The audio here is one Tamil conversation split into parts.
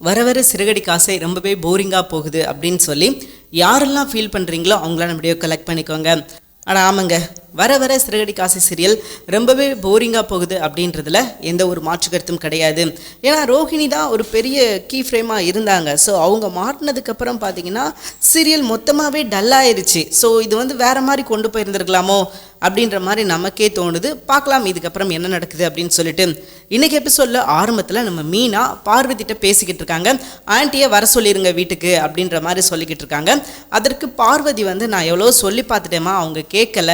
வர வர சிறுகடி காசை ரொம்பவே போரிங்காக போகுது அப்படின்னு சொல்லி யாரெல்லாம் ஃபீல் பண்ணுறீங்களோ அவங்களாம் நம்ம வீடியோ கலெக்ட் பண்ணிக்கோங்க. ஆனால் ஆமாங்க. வர வர சிறுகடி காசை சீரியல் ரொம்பவே போரிங்காக போகுது அப்படின்றதுல எந்த ஒரு மாற்று கருத்தும் கிடையாது. ஏன்னா ரோஹிணி தான் ஒரு பெரிய கீ ஃப்ரேமாக இருந்தாங்க. ஸோ அவங்க மாட்டினதுக்கப்புறம் பார்த்தீங்கன்னா சீரியல் மொத்தமாகவே டல்லாயிருச்சு ஸோ இது வந்து வேறு மாதிரி கொண்டு போயிருந்திருக்கலாமோ? அப்படின்ற மாதிரி நமக்கே தோணுது. பார்க்கலாம் இதுக்கப்புறம் என்ன நடக்குது அப்படின்னு சொல்லிட்டு. இன்னைக்கு எபிசோடில் ஆரம்பத்தில் நம்ம மீனா பார்வதிட்ட பேசிக்கிட்டு இருக்காங்க. ஆண்டியை வர சொல்லிடுங்க வீட்டுக்கு அப்படின்ற மாதிரி சொல்லிக்கிட்டு இருக்காங்க. அதற்கு பார்வதி வந்து நான் எவ்வளோ சொல்லி பார்த்துட்டேமா அவங்க கேட்கல.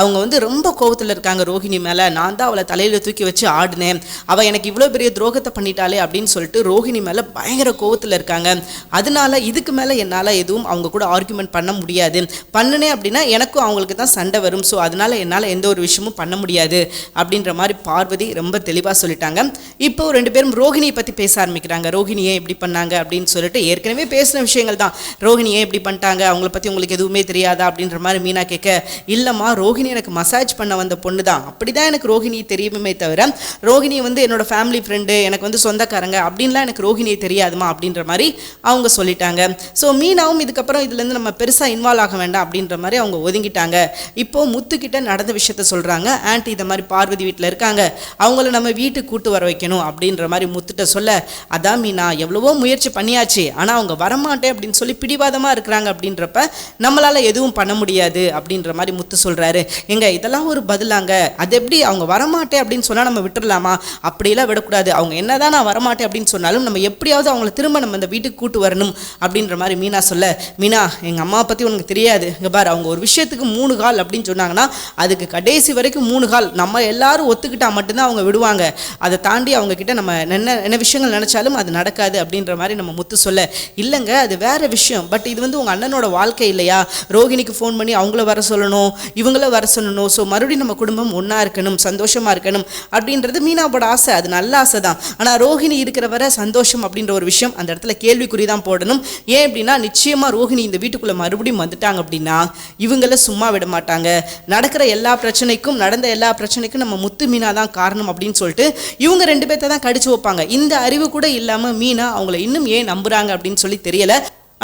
அவங்க வந்து ரொம்ப கோவத்தில் இருக்காங்க ரோஹிணி மேலே. நான் தான் அவளை தலையில் தூக்கி வச்சு ஆடினேன். அவள் எனக்கு இவ்வளோ பெரிய துரோகத்தை பண்ணிட்டாலே அப்படின்னு சொல்லிட்டு ரோஹிணி மேலே பயங்கர கோவத்தில் இருக்காங்க. அதனால இதுக்கு மேலே என்னால் எதுவும் அவங்க கூட ஆர்குமெண்ட் பண்ண முடியாது. பண்ணுனேன் அப்படின்னா எனக்கும் அவங்களுக்கு தான் சண்டை வரும். ஸோ அதனால் அதனால் என்னால் எந்த ஒரு விஷயமும் பண்ண முடியாது அப்படின்ற மாதிரி பார்வதி ரொம்ப தெளிவாக சொல்லிட்டாங்க. இப்போ ரெண்டு பேரும் ரோஹிணியை பற்றி பேச ஆரம்பிக்கிறாங்க. ரோஹிணியை எப்படி பண்ணாங்க அப்படின்னு சொல்லிட்டு ஏற்கனவே பேசின விஷயங்கள் தான். ரோஹிணியை எப்படி பண்ணிட்டாங்க? அவங்கள பற்றி உங்களுக்கு எதுவுமே தெரியாதா அப்படின்ற மாதிரி மீனா கேட்க இல்லைம்மா ரோஹிணி எனக்கு மசாஜ் பண்ண வந்த பொண்ணு தான் அப்படி தான் எனக்கு ரோஹிணி தெரியுமே தவிர ரோஹிணி வந்து என்னோட ஃபேமிலி ஃப்ரெண்டு எனக்கு வந்து சொந்தக்காரங்க அப்படின்லாம் எனக்கு ரோஹிணியை தெரியாதுமா அப்படின்ற மாதிரி அவங்க சொல்லிட்டாங்க. ஸோ மீனாவும் இதுக்கப்புறம் இதுலேருந்து நம்ம பெருசாக இன்வால்வ் ஆக வேண்டாம் அப்படின்ற மாதிரி அவங்க ஒதுங்கிட்டாங்க. இப்போ முத்துக்கிட்ட நடந்த விஷயத்த சொல்கிறாங்க ஆன்ட்டி இந்த மாதிரி பார்வதி வீட்டில் இருக்காங்க. அவங்கள நம்ம வீட்டுக்கு கூட்டு வர வைக்கணும் அப்படின்ற மாதிரி முத்துட்ட சொல்ல அதான் மீனா எவ்வளவோ முயற்சி பண்ணியாச்சு. ஆனால் அவங்க வரமாட்டேன் அப்படின்னு சொல்லி பிடிவாதமாக இருக்கிறாங்க அப்படின்றப்ப நம்மளால் எதுவும் பண்ண முடியாது அப்படின்ற மாதிரி முத்து சொல்கிறாரு எங்க இதெல்லாம் ஒரு பதிலாங்க. அது எப்படி அவங்க வரமாட்டேன் அப்படின்னு சொன்னால் நம்ம விட்டுடலாமா அப்படியெல்லாம் விடக்கூடாது. அவங்க என்னதான் நான் வரமாட்டேன் அப்படின்னு சொன்னாலும் நம்ம எப்படியாவது அவங்கள திரும்ப நம்ம இந்த வீட்டுக்கு கூட்டு வரணும் அப்படின்ற மாதிரி மீனா சொல்ல மீனா எங்கள் அம்மா பற்றி உனக்கு தெரியாது. இங்கே பார் அவங்க ஒரு விஷயத்துக்கு மூணு கால் அப்படின்னு சொன்னாங்கன்னா அதுக்கு கடைசி வரைக்கும் மூணு கால். நம்ம எல்லாரும் ஒத்துக்கிட்டால் மட்டும்தான் அவங்க விடுவாங்க. அதை தாண்டி அவங்க கிட்ட நம்ம என்ன என்ன விஷயங்கள் நினச்சாலும் அது நடக்காது அப்படின்ற மாதிரி நம்ம முத்து சொல்ல. இல்லைங்க அது வேற விஷயம். பட் இது வந்து உங்கள் அண்ணனோட வாழ்க்கை இல்லையா? ரோகிணிக்கு ஃபோன் பண்ணி அவங்கள வர சொல்லணும் இவங்கள வர சொல்லணும். ஸோ மறுபடியும் நம்ம குடும்பம் ஒன்றா இருக்கணும் சந்தோஷமாக இருக்கணும் அப்படின்றது மீனாவோட ஆசை. அது நல்ல ஆசை தான் ஆனால் ரோஹிணி இருக்கிற வரை சந்தோஷம் அப்படின்ற ஒரு விஷயம் அந்த இடத்துல கேள்விக்குறி தான் போடணும். ஏன் அப்படின்னா நிச்சயமாக ரோஹிணி இந்த வீட்டுக்குள்ளே மறுபடியும் வந்துட்டாங்க அப்படின்னா இவங்கள சும்மா விட மாட்டாங்க. நடக்க நடக்கிற எல்லா பிரச்சனைக்கும் நடந்த எல்லா பிரச்சனைக்கும் நம்ம முத்து மீனா தான் காரணம் அப்படின்னு சொல்லிட்டு இவங்க ரெண்டு பேர்த்த தான் கடிச்சு வைப்பாங்க. இந்த அறிவு கூட இல்லாமல் மீனா அவங்கள இன்னும் ஏன் நம்புறாங்க அப்படின்னு சொல்லி தெரியல.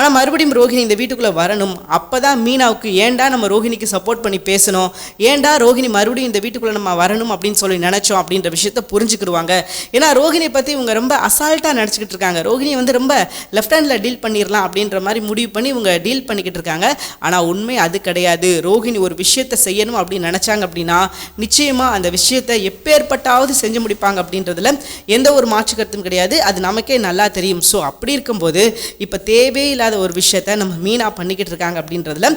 ஆனால் மறுபடியும் ரோஹிணி இந்த வீட்டுக்குள்ளே வரணும். அப்போ தான் மீனாவுக்கு ஏன்டா நம்ம ரோஹிணிக்கு சப்போர்ட் பண்ணி பேசணும்? ஏன்டா ரோஹிணி மறுபடியும் இந்த வீட்டுக்குள்ளே நம்ம வரணும்? அப்படின்னு சொல்லி நினச்சோம் அப்படின்ற விஷயத்த புரிஞ்சுக்கிடுவாங்க. ஏன்னா ரோஹிணியை பற்றி இவங்க ரொம்ப அசால்ட்டாக நினச்சிக்கிட்டு இருக்காங்க. ரோஹிணி வந்து ரொம்ப லெஃப்ட் ஹேண்டில் டீல் பண்ணிடலாம் அப்படின்ற மாதிரி முடிவு பண்ணி இவங்க டீல் பண்ணிக்கிட்டு இருக்காங்க. ஆனால் உண்மை அது கிடையாது. ரோஹிணி ஒரு விஷயத்தை செய்யணும் அப்படின்னு நினச்சாங்க அப்படின்னா நிச்சயமாக அந்த விஷயத்தை எப்பேற்பட்டாவது செஞ்சு முடிப்பாங்க அப்படின்றதுல எந்த ஒரு மாற்று கருத்தும் கிடையாது. அது நமக்கே நல்லா தெரியும். ஸோ அப்படி இருக்கும்போது இப்போ தேவையில்லாத ஒரு விஷயத்த நம்ம மீனாக பண்ணிக்கிட்டு இருக்காங்க அப்படின்றதுல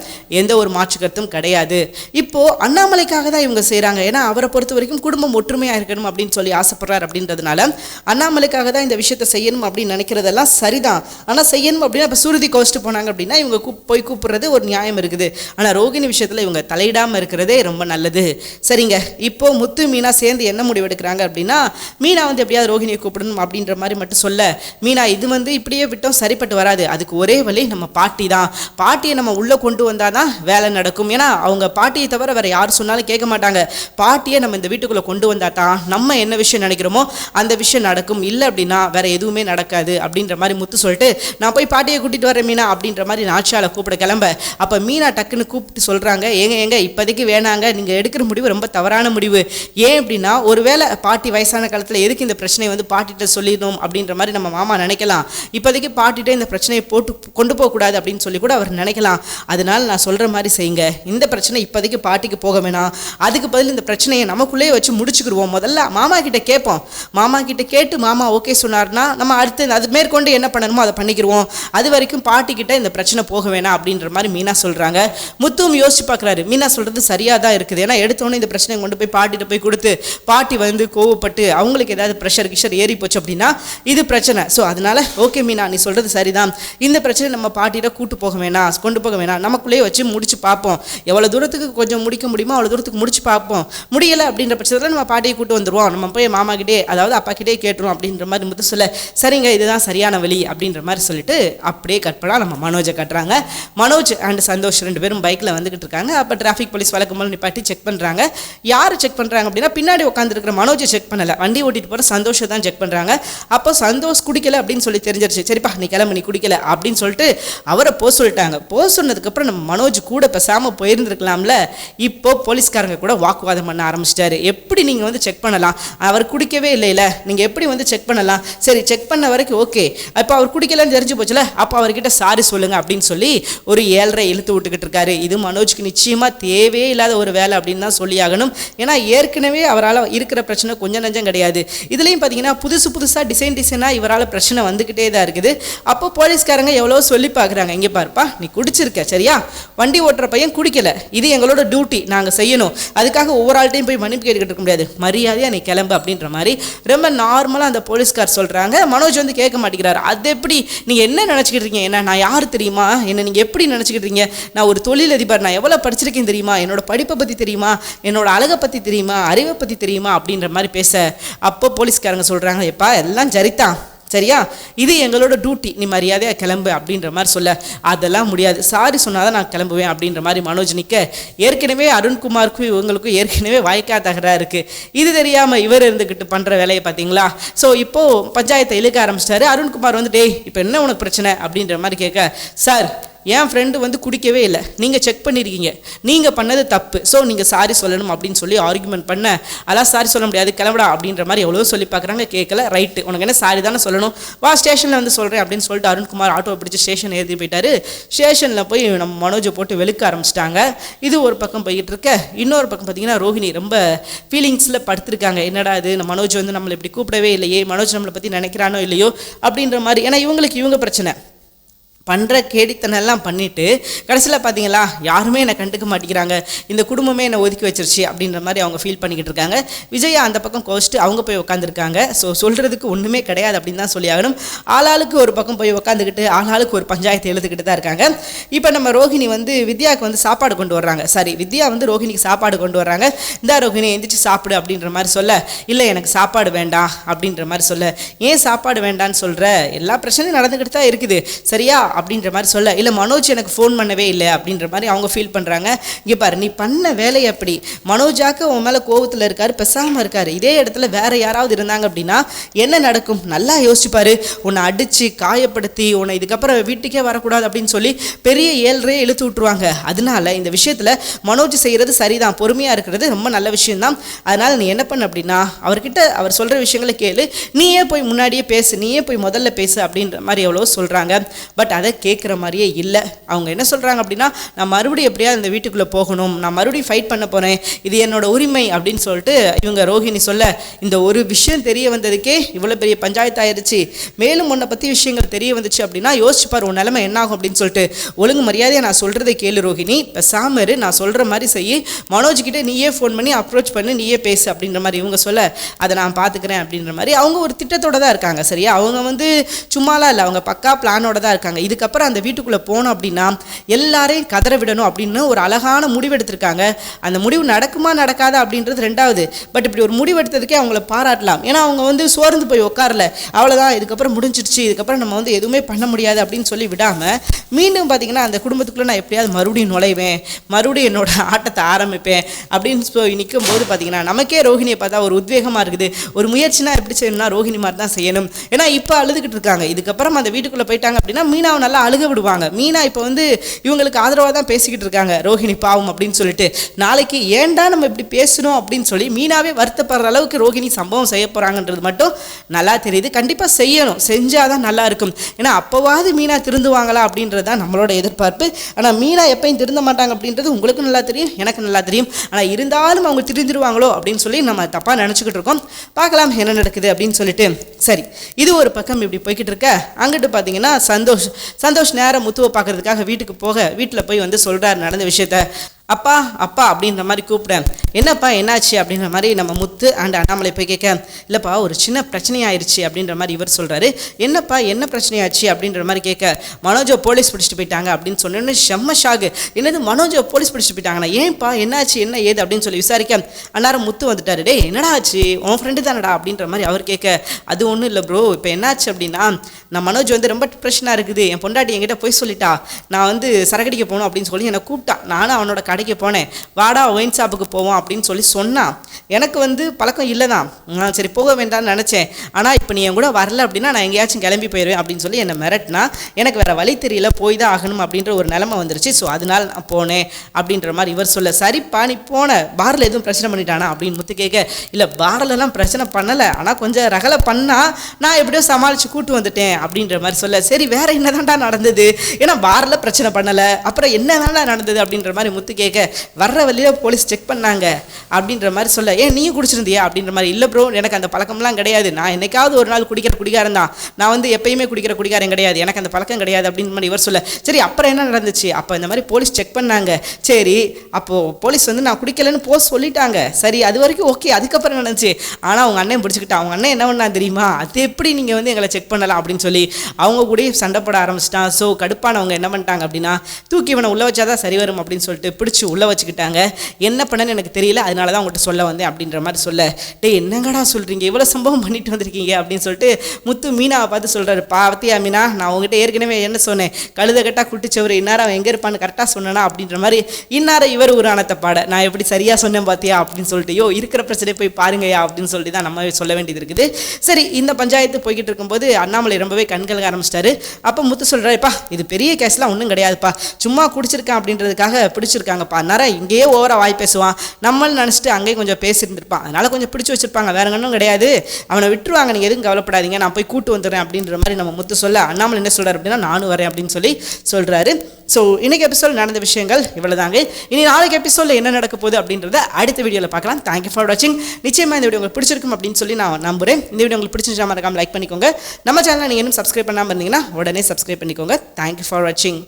எந்த ஒரு மாற்று கருத்தும் கிடையாது. இப்போ அண்ணாமலைக்காக தான் இவங்க செய்கிறாங்க ஏன்னா அவரை பொறுத்த வரைக்கும் குடும்பம் ஒற்றுமையாக இருக்கணும் அப்படின்னு சொல்லி ஆசைப்படுறாரு அப்படின்றதுனால அண்ணாமலைக்காக தான் இந்த விஷயத்தை செய்யணும் அப்படின்னு நினைக்கிறதெல்லாம் சரிதான். ஆனால் செய்யணும் அப்படின்னா இப்போ சுருதி கோஸ்ட்டு போனாங்க அப்படின்னா இவங்க கூப் போய் கூப்பிடுறது ஒரு நியாயம் இருக்குது. ஆனால் ரோகிணி விஷயத்தில் இவங்க தலையிடாமல் இருக்கிறதே ரொம்ப நல்லது. சரிங்க. இப்போ முத்து மீனா சேர்ந்து என்ன முடிவு எடுக்கிறாங்க அப்படின்னா மீனா வந்து எப்படியாவது ரோகிணியை கூப்பிடணும் அப்படின்ற மாதிரி மட்டும் சொல்ல. மீனா இது வந்து இப்படியே விட்டோம் சரிப்பட்டு வராது. அதுக்கு ஒரே வழி நம்ம பாட்டி தான் பாட்டியை நம்ம உள்ளே கொண்டு வந்தால் தான் வேலை நடக்கும். ஏன்னா அவங்க பாட்டியை தவிர வேறு யார் சொன்னாலும் கேட்க மாட்டாங்க. பாட்டியை நம்ம இந்த வீட்டுக்குள்ளே கொண்டு வந்தால் தான் நம்ம என்ன விஷயம் நினைக்கிறோமோ அந்த விஷயம் நடக்கும். இல்லை அப்படின்னா வேற எதுவுமே நடக்காது அப்படின்ற மாதிரி முத்து சொல்லிட்டு நான் போய் பாட்டியை கூட்டிகிட்டு வரேன் மீனா அப்படின்ற மாதிரி நாச்சியால கூப்பிட கிளம்ப. அப்போ மீனா டக்குன்னு கூப்பிட்டு சொல்கிறாங்க ஏங்க ஏங்க இப்போதைக்கு வேணாங்க. நீங்கள் எடுக்கிற முடிவு ரொம்ப தவறான முடிவு. ஏன் அப்படின்னா ஒருவேளை பாட்டி வயசான காலத்தில் எதுக்கு இந்த பிரச்சனையை வந்து பாட்டிகிட்ட சொல்லிடணும்? அப்படின்ற மாதிரி நம்ம மாமா நினைக்கலாம். இப்போதைக்கு பாட்டிகிட்ட இந்த பிரச்சனையை போட்டு கொண்டு போகக்கூடாது அப்படின்னு சொல்லி கூட அவர் நினைக்கலாம். அதனால நான் சொல்கிற மாதிரி செய்யுங்க. இந்த பிரச்சனை இப்போதைக்கு பாட்டிக்கு போக வேணாம். அதுக்கு பதில் இந்த பிரச்சனையை நமக்குள்ளேயே வச்சு முடிச்சுக்கிடுவோம். முதல்ல மாமா கிட்ட கேட்போம். மாமா கிட்ட கேட்டு மாமா ஓகே சொன்னார்னா நம்ம அடுத்து அது மேற்கொண்டு என்ன பண்ணணுமோ அதை பண்ணிக்கிடுவோம். அது வரைக்கும் பாட்டிக்கிட்ட இந்த பிரச்சனை போக வேணாம் அப்படின்ற மாதிரி மீனா சொல்கிறாங்க முத்துவும் யோசிச்சு பார்க்குறாரு. மீனா சொல்கிறது சரியாக தான் இருக்குது. ஏன்னா எடுத்தோன்னே இந்த பிரச்சனையை கொண்டு போய் பாட்டிகிட்ட போய் கொடுத்து பாட்டி வந்து கோவப்பட்டு அவங்களுக்கு ஏதாவது ப்ரெஷர் கிஷர் ஏறி போச்சு அப்படின்னா இது பிரச்சனை. ஸோ அதனால ஓகே மீனா நீ சொல்கிறது சரிதான். இந்த பிரச்சனை வச்சு நம்ம பாட்டிகிட்ட கூட்டு போக வேணாம் கொண்டு போக வேணாம். நமக்குள்ளேயே வச்சு முடிச்சு பார்ப்போம். எவ்வளோ தூரத்துக்கு கொஞ்சம் முடிக்க முடியுமோ அவ்வளோ தூரத்துக்கு முடிச்சு பார்ப்போம். முடியலை அப்படின்ற பட்சத்தில் நம்ம பாட்டியை கூட்டு வந்துடுவோம் நம்ம போய் மாமா கிட்டே அதாவது அப்பா கிட்டே கேட்டுருவோம் அப்படின்ற மாதிரி முத்து சொல்ல சரிங்க இதுதான் சரியான வழி அப்படின்ற மாதிரி சொல்லிட்டு அப்படியே கட் நம்ம மனோஜை கட்டுறாங்க. மனோஜ் அண்ட் சந்தோஷ் ரெண்டு பேரும் பைக்கில் வந்துகிட்டு இருக்காங்க. அப்போ டிராஃபிக் போலீஸ் வழக்கம் போல நிப்பாட்டி செக் பண்ணுறாங்க யார் செக் பண்ணுறாங்க அப்படின்னா பின்னாடி உட்காந்துருக்கிற மனோஜை செக் பண்ணலை. வண்டி ஓட்டிட்டு போகிற சந்தோஷம் தான் செக் பண்ணுறாங்க அப்போ சந்தோஷ் குடிக்கல அப்படின்னு சொல்லி தெரிஞ்சிருச்சு. சரிப்பா நீ கிளம்பு நீ குடிக்கல அப்படின்னு சொல்லிட்டு அவரை போக சொல்லிட்டாங்க. போக சொன்னதுக்கப்புறம் நம்ம மனோஜ் கூட பேசாமல் போயிருந்துருக்கலாம்ல. இப்போ போலீஸ்காரங்க கூட வாக்குவாதம் பண்ண ஆரம்பிச்சிட்டாரு. எப்படி நீங்கள் வந்து செக் பண்ணலாம்? அவர் குடிக்கவே இல்லைல்ல நீங்கள் எப்படி வந்து செக் பண்ணலாம்? சரி செக் பண்ண வரைக்கும் ஓகே இப்போ அவர் குடிக்கலன்னு தெரிஞ்சு போச்சுல? அப்போ அவர்கிட்ட சாரி சொல்லுங்க அப்படின்னு சொல்லி ஒரு ஏழரை இழுத்து விட்டுக்கிட்டு இருக்காரு. இது மனோஜ்க்கு நிச்சயமாக தேவையே இல்லாத ஒரு வேலை அப்படின்னு தான் சொல்லி ஆகணும். ஏன்னா ஏற்கனவே அவரால் இருக்கிற பிரச்சனை கொஞ்சம் நஞ்சம் கிடையாது. இதுலேயும் பார்த்தீங்கன்னா புதுசு புதுசாக டிசைன் டிசைனாக இவரால் பிரச்சனை வந்துக்கிட்டே தான் இருக்குது. அப்போ போலீஸ்காரங்க எவ்வளோ சொல்லி பார்க்குறாங்க. இங்கே பாருப்பா நீ குடிச்சிருக்க சரியா? வண்டி ஓட்டுற பையன் குடிக்கல. இது எங்களோட டியூட்டி நாங்கள் செய்யணும். அதுக்காக ஒவ்வொரு ஆள்கிட்டையும் போய் மன்னிப்பு கேட்டுக்கிட்டு இருக்க முடியாது. மரியாதையாக நீ கிளம்பு அப்படின்ற மாதிரி ரொம்ப நார்மலாக அந்த போலீஸ்கார் சொல்கிறாங்க மனோஜ் வந்து கேட்க மாட்டேங்கிறாரு. அது எப்படி? நீங்கள் என்ன நினச்சிக்கிட்டு இருக்கீங்க? என்ன நான் யார் தெரியுமா? என்ன நீங்கள் எப்படி நினச்சிக்கிட்டு இருக்கீங்க? நான் ஒரு தொழிலதிபர். நான் எவ்வளோ படிச்சிருக்கேன் தெரியுமா? என்னோட படிப்பை பற்றி தெரியுமா? என்னோட அழகை பற்றி தெரியுமா? அறிவை பற்றி தெரியுமா? அப்படின்ற மாதிரி பேச அப்போ போலீஸ்காரங்க சொல்கிறாங்க எப்பா எல்லாம் சரிதான். சரியா? இது எங்களோட டியூட்டி நீ மரியாதையாக கிளம்பு அப்படின்ற மாதிரி சொல்ல. அதெல்லாம் முடியாது. சாரி சொன்னால் தான் நான் கிளம்புவேன் அப்படின்ற மாதிரி மனோஜ் நிற்க ஏற்கனவே அருண்குமாருக்கும் இவங்களுக்கும் ஏற்கனவே வாய்க்கா தகராக இருக்குது இது தெரியாமல் இவர் இருந்துக்கிட்டு பண்ணுற வேலையை பார்த்தீங்களா? ஸோ இப்போது பஞ்சாயத்தை இழுக்க ஆரம்பிச்சிட்டாரு. அருண்குமார் வந்து டேய் இப்போ என்ன உனக்கு பிரச்சனை? அப்படின்ற மாதிரி கேட்க சார் என் ஃப்ரெண்டு வந்து குடிக்கவே இல்லை. நீங்கள் செக் பண்ணியிருக்கீங்க நீங்கள் பண்ணது தப்பு. ஸோ நீங்கள் சாரி சொல்லணும் அப்படின்னு சொல்லி ஆர்குமெண்ட் பண்ண அதெல்லாம் சாரி சொல்ல முடியாது கிளம்படா அப்படின்ற மாதிரி எவ்வளோ சொல்லி பார்க்குறாங்க. கேட்கல ரைட்டு உனக்கு என்ன சாரி தானே சொல்லணும். வா ஸ்டேஷனில் வந்து சொல்கிறேன் அப்படின்னு சொல்லிட்டு அருண்குமார் ஆட்டோ பிடிச்சி ஸ்டேஷன் ஏற்றி போயிட்டாரு. ஸ்டேஷனில் போய் நம்ம மனோஜை போட்டு வெளுக்க ஆரம்பிச்சிட்டாங்க. இது ஒரு பக்கம் போய்கிட்டு இருக்க. இன்னொரு பக்கம் பார்த்தீங்கன்னா ரோஹிணி ரொம்ப ஃபீலிங்ஸில் படுத்திருக்காங்க. என்னடா இது? மனோஜ் வந்து நம்மளை இப்படி கூப்பிடவே இல்லையே. மனோஜ் நம்மளை பற்றி நினைக்கிறானோ இல்லையோ? அப்படின்ற மாதிரி. ஏன்னா இவங்களுக்கு இவங்க பிரச்சனை. பண்ணுற கேடித்தனெல்லாம் பண்ணிவிட்டு கடைசியில் பார்த்தீங்களா யாருமே என்னை கண்டுக்க மாட்டேங்கிறாங்க. இந்த குடும்பமே என்னை ஒதுக்கி வச்சிருச்சு அப்படின்ற மாதிரி அவங்க ஃபீல் பண்ணிக்கிட்டு இருக்காங்க. விஜயா அந்த பக்கம் கோச்சிட்டு அவங்க போய் உட்காந்துருக்காங்க ஸோ சொல்கிறதுக்கு ஒன்றுமே கிடையாது அப்படின்னு தான் சொல்லி ஆகணும். ஆளாளுக்கு ஒரு பக்கம் போய் உட்காந்துக்கிட்டு ஆளாளுக்கு ஒரு பஞ்சாயத்து எழுதுக்கிட்டு தான் இருக்காங்க. இப்போ நம்ம ரோஹிணி வந்து வித்யாவுக்கு வந்து சாப்பாடு கொண்டு வர்றாங்க. சாரி வித்யா வந்து ரோஹிணிக்கு சாப்பாடு கொண்டு வர்றாங்க. இந்த ரோஹிணி எந்திரிச்சு சாப்பிடு அப்படின்ற மாதிரி சொல்ல. இல்லை எனக்கு சாப்பாடு வேண்டாம் அப்படின்ற மாதிரி சொல்ல. ஏன் சாப்பாடு வேண்டான்னு சொல்கிற எல்லா பிரச்சனையும் நடந்துக்கிட்டு தான் இருக்குது. சரியா அப்படின்ற மாதிரி சொல்ல இல்லை மனோஜ் எனக்கு ஃபோன் பண்ணவே இல்லை அப்படின்ற மாதிரி அவங்க ஃபீல் பண்ணுறாங்க இங்கே பாரு நீ பண்ண வேலை எப்படி? மனோஜாக்கு உன் மேலே கோவத்தில் இருக்கார் பெசாமல் இருக்கார். இதே இடத்துல வேறு யாராவது இருந்தாங்க அப்படின்னா என்ன நடக்கும்? நல்லா யோசிச்சுப்பார் உன்னை அடித்து காயப்படுத்தி உன்னை இதுக்கப்புறம் வீட்டுக்கே வரக்கூடாது அப்படின்னு சொல்லி பெரிய ஏழ்றையே இழுத்து விட்ருவாங்க அதனால இந்த விஷயத்தில் மனோஜ் செய்கிறது சரிதான். பொறுமையாக இருக்கிறது ரொம்ப நல்ல விஷயம்தான். அதனால் நீ என்ன பண்ண அப்படின்னா அவர்கிட்ட அவர் சொல்கிற விஷயங்களை கேளு. நீயே போய் முன்னாடியே பேசு. நீயே போய் முதல்ல பேசு அப்படின்ற மாதிரி எவ்வளோ சொல்கிறாங்க பட் அதை கேட்குற மாதிரியே இல்லை. அவங்க என்ன சொல்கிறாங்க அப்படின்னா நான் மறுபடியும் எப்படியாவது இந்த வீட்டுக்குள்ளே போகணும். நான் மறுபடியும் ஃபைட் பண்ண போகிறேன் இது என்னோட உரிமை அப்படின்னு சொல்லிட்டு இவங்க ரோஹிணி சொல்ல இந்த ஒரு விஷயம் தெரிய வந்ததுக்கே இவ்வளோ பெரிய பஞ்சாயத்து ஆயிடுச்சு மேலும் உன்னை பற்றி விஷயங்கள் தெரிய வந்துச்சு அப்படின்னா யோசிச்சுப்பார் உன் நிலைமை என்ன ஆகும் அப்படின்னு சொல்லிட்டு ஒழுங்கு மரியாதையை நான் சொல்கிறதை கேளு ரோஹிணி. இப்போ சாமர் நான் சொல்கிற மாதிரி செய். மனோஜ்கிட்ட நீயே ஃபோன் பண்ணி அப்ரோச் பண்ணி. நீயே பேசு. அப்படின்ற மாதிரி இவங்க சொல்ல அதை நான் பார்த்துக்கிறேன் அப்படின்ற மாதிரி அவங்க ஒரு திட்டத்தோட தான் இருக்காங்க சரியா? அவங்க வந்து சும்மாலாம் இல்லை. அவங்க பக்கா பிளானோட தான் இருக்காங்க. இது இதுக்கப்புறம் அந்த வீட்டுக்குள்ளே போனோம் அப்படின்னா எல்லாரையும் கதற விடணும் அப்படின்னு ஒரு அழகான முடிவு எடுத்திருக்காங்க. அந்த முடிவு நடக்குமா நடக்காதா அப்படின்றது ரெண்டாவது. பட் இப்படி ஒரு முடிவு எடுத்ததுக்கே அவங்கள பாராட்டலாம். ஏன்னா அவங்க வந்து சோர்ந்து போய் உட்காரல. அவ்வளோதான் இதுக்கப்புறம் முடிஞ்சிடுச்சு. இதுக்கப்புறம் நம்ம வந்து எதுவுமே பண்ண முடியாது அப்படின்னு சொல்லி விடாமல் மீண்டும் பார்த்தீங்கன்னா அந்த குடும்பத்துக்குள்ளே நான் எப்படியாவது மறுபடியும் நுழைவேன். மறுபடியும் என்னோட ஆட்டத்தை ஆரம்பிப்பேன் அப்படின்னு போய் நிற்கும் போது பார்த்தீங்கன்னா நமக்கே ரோஹிணியை பார்த்தா ஒரு உத்வேகமாக இருக்குது. ஒரு முயற்சினா எப்படி செய்யணும்னா ரோஹிணி மாதிரி தான் செய்யணும். ஏன்னா இப்போ அழுதுகிட்டு இருக்காங்க. இதுக்கப்புறம் அந்த வீட்டுக்குள்ளே போயிட்டாங்க அப்படின்னா மீனாவை நல்லா அழுக விடுவாங்க. மீனா இப்போ வந்து இவங்களுக்கு ஆதரவாக தான் பேசிக்கிட்டு இருக்காங்க. ரோஹிணி பாவம் அப்படின்னு சொல்லிட்டு. நாளைக்கு ஏண்டா நம்ம இப்படி பேசணும் அப்படின்னு சொல்லி மீனாவே வருத்தப்படுற அளவுக்கு ரோஹிணி சம்பவம் செய்ய போகிறாங்கன்றது மட்டும் நல்லா தெரியுது. கண்டிப்பாக செய்யணும். செஞ்சால் தான் நல்லா இருக்கும். ஏன்னா அப்போவாவது மீனா திருந்துவாங்களா அப்படின்றது தான் நம்மளோட எதிர்பார்ப்பு. ஆனால் மீனா எப்பயும் திருந்த மாட்டாங்க அப்படின்றது உங்களுக்கு நல்லா தெரியும். எனக்கு நல்லா தெரியும். ஆனால் இருந்தாலும் அவங்க திருந்திருவாங்களோ அப்படின்னு சொல்லி நம்ம தப்பாக நினச்சிக்கிட்டு இருக்கோம். பார்க்கலாம் என்ன நடக்குது அப்படின்னு சொல்லிட்டு. சரி இது ஒரு பக்கம் இப்படி போய்கிட்டு இருக்க. அங்கிட்டு பார்த்தீங்கன்னா சந்தோஷ் சந்தோஷ் நேரம் முத்துவை பார்க்குறதுக்காக வீட்டுக்கு போக வீட்டில் போய் வந்து சொல்கிறார் நடந்த விஷயத்த. அப்பா அப்பா அப்படின்ற மாதிரி கூப்பிட்டேன் என்னப்பா என்னாச்சு அப்படின்ற மாதிரி நம்ம முத்து அண்ட் அண்ணாமலை போய் கேட்க இல்லைப்பா ஒரு சின்ன பிரச்சனையாயிருச்சு அப்படின்ற மாதிரி இவர் சொல்கிறாரு என்னப்பா என்ன பிரச்சனையாச்சு அப்படின்ற மாதிரி கேட்க மனோஜோ போலீஸ் பிடிச்சிட்டு போயிட்டாங்க அப்படின்னு சொன்னோன்னு செம்ம ஷாகு என்னது மனோஜோ போலீஸ் பிடிச்சிட்டு போயிட்டாங்கண்ணா ஏன்ப்பா என்னாச்சு என்ன ஏது அப்படின்னு சொல்லி விசாரிக்க அன்னாரம் முத்து வந்துட்டாரு. டே என்னடா ஆச்சு? உன் ஃப்ரெண்டு தானடா அப்படின்ற மாதிரி அவர் கேட்க அது ஒன்றும் இல்லை ப்ரோ இப்போ என்னாச்சு அப்படின்னா நான் மனோஜ் வந்து ரொம்ப டிப்ரெஷனாக இருக்குது. என் பொண்டாட்டி என்கிட்ட போய் சொல்லிட்டா நான் வந்து சரக்கடிக்க போகணும் அப்படின்னு சொல்லி என்னை கூப்பிட்டான் நானும் அவனோட கடைக்கு போனேன். வாடா ஒயின் ஷாப்புக்கு போவோம் அப்படின்னு சொல்லி சொன்னான் எனக்கு வந்து பழக்கம் இல்லை தான் நான் சரி போக வேண்டாம்னு நினச்சேன். ஆனால் இப்போ நீ என் கூட வரல அப்படின்னா நான் எங்கேயாச்சும் கிளம்பி போயிடுவேன் அப்படின்னு சொல்லி என்னை மிரட்டினா எனக்கு வேறு வழி தெரியல போய் தான் ஆகணும் அப்படின்ற ஒரு நிலைமை வந்துருச்சு. ஸோ அதனால் நான் போனேன் அப்படின்ற மாதிரி இவர் சொல்ல சரிப்பா நீ போன பாரில் எதுவும் பிரச்சனை பண்ணிட்டானா அப்படின்னு முத்து கேட்க இல்லை பாரிலலாம் பிரச்சனை பண்ணலை. ஆனால் கொஞ்சம் ரகலை பண்ணால் நான் எப்படியோ சமாளித்து கூட்டு வந்துட்டேன். அப்படின்ற மாதிரி சொல்ல சரி வேற என்னதான்டா நடந்தது? ஏன்னா பாரில் பிரச்சனை பண்ணலை. அப்புறம் என்னதான்டா நடந்தது? அப்படின்ற மாதிரி முத்து கேட்க வர்ற வழியில் போலீஸ் செக் பண்ணாங்க அப்படின்ற மாதிரி சொல்ல ஏன் நீயும் குடிச்சிருந்தியா? அப்படின்ற மாதிரி இல்லை ப்ரோ எனக்கு அந்த பழக்கம்லாம் கிடையாது. நான் என்னைக்காவது ஒரு நாள் குடிக்கிற குடிகாரன் தான். நான் வந்து எப்பயுமே குடிக்கிற குடிகாரன் கிடையாது. எனக்கு அந்த பழக்கம் கிடையாது அப்படின்ற மாதிரி இவர் சொல்ல. சரி அப்புறம் என்ன நடந்துச்சு? அப்போ இந்த மாதிரி போலீஸ் செக் பண்ணாங்க. சரி அப்போது போலீஸ் வந்து நான் குடிக்கலன்னு போஸ்ட் சொல்லிட்டாங்க. சரி அது வரைக்கும் ஓகே அதுக்கப்புறம் நடந்துச்சு. ஆனால் அவங்க அண்ணன் பிடிச்சிக்கிட்டா அவங்க அண்ணன் என்ன பண்ணா தெரியுமா? அது எப்படி நீங்கள் வந்து எங்களை செக் பண்ணலாம்? அப்படின்னு சொல்லி அவங்க கூட சண்டை போட ஆரம்பிச்சிட்டான். ஸோ கடுப்பானவங்க என்ன பண்ணிட்டாங்க அப்படின்னா தூக்கி இவனை உள்ள வச்சாதான் சரி வரும் அப்படின்னு சொல்லிட்டு பிடிச்சி உள்ள வச்சுக்கிட்டாங்க. என்ன பண்ணேன்னு எனக்கு தெரியல அதனால தான் உங்கள்கிட்ட சொல்ல வந்தேன் அப்படின்ற மாதிரி சொல்ல. டேய் என்னங்கடா சொல்கிறீங்க இவ்வளோ சம்பவம் பண்ணிட்டு வந்திருக்கீங்க அப்படின்னு சொல்லிட்டு முத்து மீனாவை பார்த்து சொல்கிறாரு பார்த்தியா மீனா நான் உங்ககிட்ட ஏற்கனவே என்ன சொன்னேன்? கழுத கட்டா குட்டிச்சவர் இன்னார் அவன் எங்கே இருப்பான்னு கரெக்டாக சொன்னனா? அப்படின்ற மாதிரி இன்னார இவர் ஒரு பாட. நான் எப்படி சரியாக சொன்னேன் பார்த்தியா அப்படின்னு சொல்லிட்டு யோ இருக்கிற பிரச்சனை போய் பாருங்கயா அப்படின்னு சொல்லிட்டு தான் நம்ம சொல்ல வேண்டியது இருக்குது. சரி இந்த பஞ்சாயத்து போய்கிட்டு இருக்கும்போது அண்ணாமலை ரொம்பவே கண்கலங்க ஆரம்பிச்சிட்டாரு. அப்போ முத்து சொல்கிறாருப்பா இது பெரிய கேஸ்லாம் ஒன்றும் கிடையாதுப்பா. சும்மா குடிச்சிருக்கான் அப்படின்றதுக்காக பிடிச்சிருக்காங்க பிடிச்சிருக்காங்கப்பா நேரம் இங்கேயே ஓவராக வாய் பேசுவான். நம்மளும் நினச்சிட்டு அங்கேயே கொஞ்சம் பேசியிருந்திருப்பான். அதனால் கொஞ்சம் பிடிச்சி வச்சிருப்பாங்க. வேற ஒன்றும் கிடையாது. அவனை விட்டுருவாங்க. நீங்கள் எதுவும் கவலைப்படாதீங்க. நான் போய் கூட்டு வந்துடுறேன் அப்படின்ற மாதிரி நம்ம முத்து சொல்ல அண்ணாமலை என்ன சொல்கிறார் அப்படின்னா நானும் வரேன் அப்படின்னு சொல்லி சொல்கிறாரு ஸோ இன்றைக்கி எபிசோட் நடந்த விஷயங்கள் இவ்வளோதாங்க இனி நாளைக்கு எபிசோடில் என்ன நடக்க போகுது அப்படின்றத அடுத்த வீடியோவில் பார்க்கலாம். தேங்க்யூ ஃபார் வாட்சிங் நிச்சயமாக இந்த வீடியோ உங்களுக்கு பிடிச்சிருக்கும் அப்படின்னு சொல்லி நான் நம்புகிறேன் இந்த வீடியோ உங்களுக்கு பிடிச்சிருந்தா மறக்காமல் லைக் பண்ணிக்கோங்க. நம்ம சேனலை நீங்கள் இன்னும் சப்ஸ்கிரைப் பண்ணாமல் இருந்தீங்கன்னா உடனே சப்ஸ்கிரைப் பண்ணிக்கோங்க. தேங்க்யூ ஃபார் வாட்சிங்